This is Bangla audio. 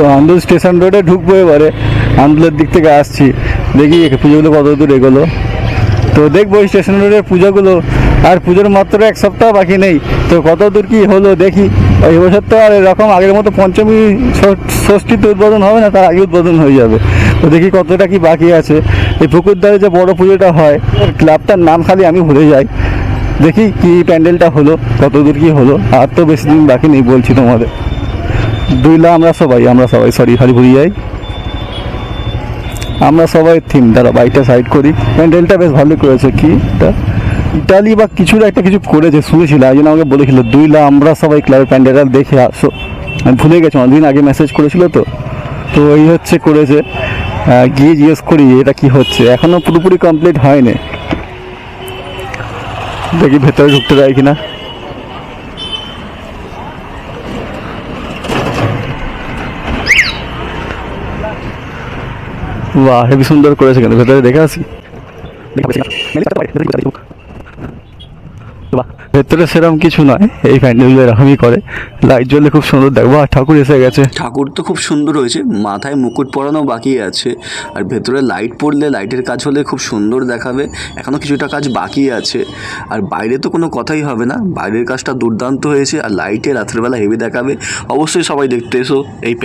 তো আন্দুল স্টেশন রোডে ঢুকবো এবারে। আন্দুলের দিক থেকে আসছি। দেখি পুজোগুলো কত দূর এগোলো। তো দেখব স্টেশন রোডের পুজোগুলো। আর পুজোর মাত্র এক সপ্তাহ বাকি নেই। তো কত দূর কি হলো দেখি। এই বছর তো আর এরকম আগের মতো পঞ্চমী ষষ্ঠীতে উদ্বোধন হবে না, তার আগে উদ্বোধন হয়ে যাবে। তো দেখি কতটা কি বাকি আছে। এই পুকুরদ্বারে যে বড় পুজোটা হয়, ক্লাবটার নাম খালি আমি ভুলে যাই। দেখি কি প্যান্ডেলটা হলো, কত দূর কি হলো। আর তো বেশি দিন বাকি নেই বলছি তোমাদের। দুইলা আমরা সবাই আমরা সবাই সরি খালি ভুলে যাই। আমরা সবাই থিম দাঁড়া বাইকটা সাইড করি। প্যান্ডেলটা বেশ ভালো করেছে, কি ইটালি বা কিছুর একটা কিছু করেছে শুনেছিল একজন আমাকে বলেছিল দুইলা আমরা সবাই ক্লাবের প্যান্ডেলটা দেখে আসো। আমি ভুলে গেছি, অনেকদিন আগে মেসেজ করেছিল তো। তো এই হচ্ছে করেছে। গিয়ে জিজ্ঞেস করি এটা কি হচ্ছে? এখনও পুরোপুরি কমপ্লিট হয়নি। দেখি ভেতরে ঢুকতে দেয় কিনা। বাহ হেবি সুন্দর করেছে কিন্তু, ভেতরে দেখে আসি। ভেতরে সেরকম কিছু নয়, এই প্যান্ডেলগুলো এরকমই করে। লাইট জ্বলে খুব সুন্দর দেখব আর ঠাকুর এসে গেছে। ঠাকুর তো খুব সুন্দর হয়েছে, মাথায় মুকুট পরানো বাকি আছে, আর ভেতরে লাইট পড়লে লাইটের কাজ হলে খুব সুন্দর দেখাবে এখনও কিছুটা কাজ বাকি আছে। আর বাইরে তো কোনো কথাই হবে না, বাইরের কাজটা দুর্দান্ত হয়েছে, আর লাইটে রাত্রেবেলা হেভি দেখাবে, অবশ্যই সবাই দেখতে এসো, এই